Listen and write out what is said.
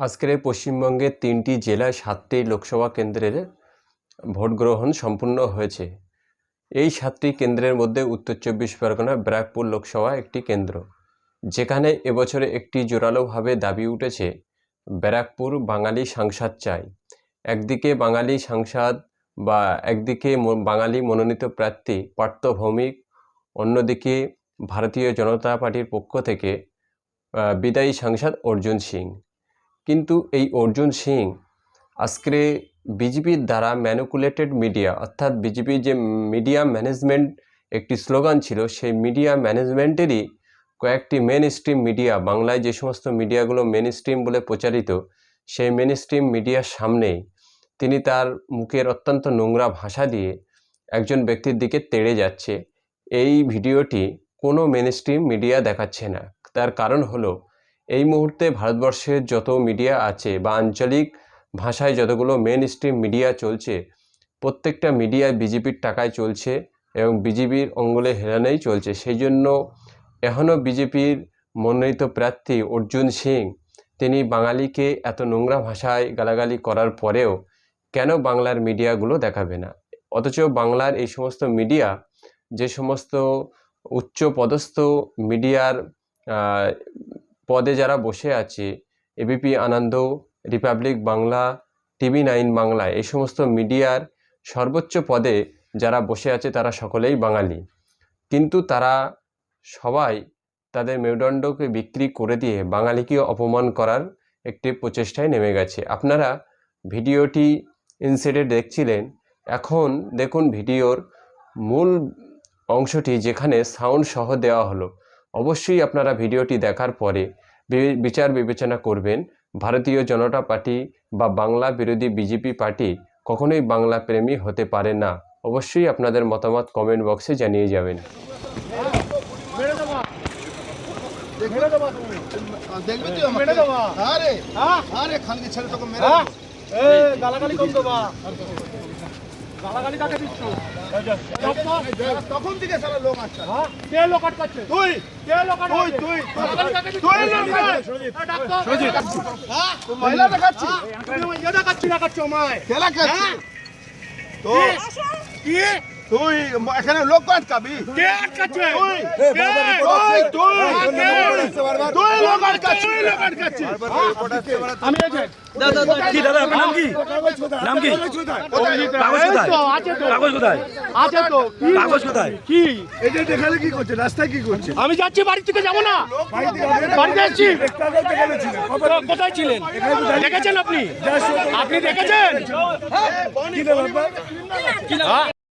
আজকের পশ্চিমবঙ্গের তিনটি জেলায় সাতটি লোকসভা কেন্দ্রের ভোট গ্রহণ সম্পূর্ণ হয়েছে। এই সাতটি কেন্দ্রের মধ্যে উত্তর চব্বিশ পরগনা, ব্যারাকপুর লোকসভা একটি কেন্দ্র। যেখানে এবছরে একটি জোরালোভাবে দাবি উঠেছে, ব্যারাকপুর বাঙালি সাংসদ চাই। একদিকে বাঙালি সাংসদ বা একদিকে বাঙালি মনোনীত প্রার্থী পার্থ ভৌমিক অন্যদিকে ভারতীয় জনতা পার্টির পক্ষ থেকে বিদায়ী সাংসদ অর্জুন সিং। কিন্তু এই অর্জুন সিং আজকে বিজেপির দ্বারা ম্যানুকুলেটেড মিডিয়া অর্থাৎ বিজেপির যে মিডিয়া ম্যানেজমেন্ট একটি স্লোগান ছিল, সেই মিডিয়া ম্যানেজমেন্টেরই কয়েকটি মেন স্ট্রিম মিডিয়া বাংলায় যে সমস্ত মিডিয়াগুলো মেন স্ট্রিম বলে প্রচারিত, সেই মেন স্ট্রিম মিডিয়ার সামনেই তিনি তার মুখের অত্যন্ত নোংরা ভাষা দিয়ে একজন ব্যক্তির দিকে তেড়ে যাচ্ছে। এই ভিডিওটি কোনো মেন স্ট্রিম মিডিয়া দেখাচ্ছে না। তার কারণ হলো এই মুহূর্তে ভারতবর্ষের যত মিডিয়া আছে বা আঞ্চলিক ভাষায় যতগুলো মেন স্ট্রিম মিডিয়া চলছে, প্রত্যেকটা মিডিয়ায় বিজেপির টাকায় চলছে এবং বিজেপির অঙ্গলে হেরানেই চলছে। সেই জন্য এখনও বিজেপির মনোনীত প্রার্থী অর্জুন সিং, তিনি বাঙালিকে এত নোংরা ভাষায় গালাগালি করার পরেও কেন বাংলার মিডিয়াগুলো দেখাবে না? অথচ বাংলার এই সমস্ত মিডিয়া, যে সমস্ত উচ্চ পদস্থ মিডিয়ার পদে যারা বসে আছে ABP Ananda Republic Bangla TV nine Bangla এই সমস্ত মিডিয়ার সর্বোচ্চ পদে যারা বসে আছে তারা সকলেই বাঙালি। কিন্তু তারা সবাই তাদের মেরুদণ্ডকে বিক্রি করে দিয়ে বাঙালিকে অপমান করার একটি প্রচেষ্টায় নেমে গেছে। আপনারা ভিডিওটি ইনসেটে দেখছিলেন, এখন দেখুন ভিডিওর মূল অংশটি যেখানে সাউন্ড সহ দেওয়া হলো। অবশ্যই আপনারা ভিডিওটি দেখার পরে বিচার বিবেচনা করবেন ভারতীয় জনতা পার্টি বা বাংলা বিরোধী বিজেপি পার্টি কখনোই বাংলা প্রেমী হতে পারে না। অবশ্যই আপনাদের মতামত কমেন্ট বক্সে জানিয়ে যাবেন। দেখবি তুই আমাকে আরে হ্যাঁ? আরে খানকি ছেলে তোকে মেরে হ্যাঁ? এ, গালাগালি কম দেবা। তখন থেকে সারা লোক আসছে হ্যাঁ? কে লোক আটকাচ্ছে? তুই। কে লোক তুই কাকে দিচ্ছ? তুই ডাক্তার। হ্যাঁ? তুই মহিলা দেখাচ্ছি দেখাচ্ছি দেখাচ্ছ আমায়। খেলা খাচ্ছি হ্যাঁ? তো কি? তুই এখানে লোক আটকাবি। কে আটকাচ্ছে? তুই তুই। তুই হ্যাঁ, তুই লোক আটকাচ্ছি তুই লোক আটকাচ্ছিস। আমি এজেন্ট কি দাদা আপনার নাম কি? নাম কি? কাগজ কোথায়? আছে তো। কাগজ কোথায়? আছে তো। কাগজ কোথায়? কি? এই যে দেখালে কি করছে? রাস্তায় কি করছে? আমি যাচ্ছি বাড়ি থেকে যাব না। বাড়িতে যাচ্ছি কোথায় ছিলেন? দেখেছেন আপনি? আপনি দেখেছেন? হ্যাঁ?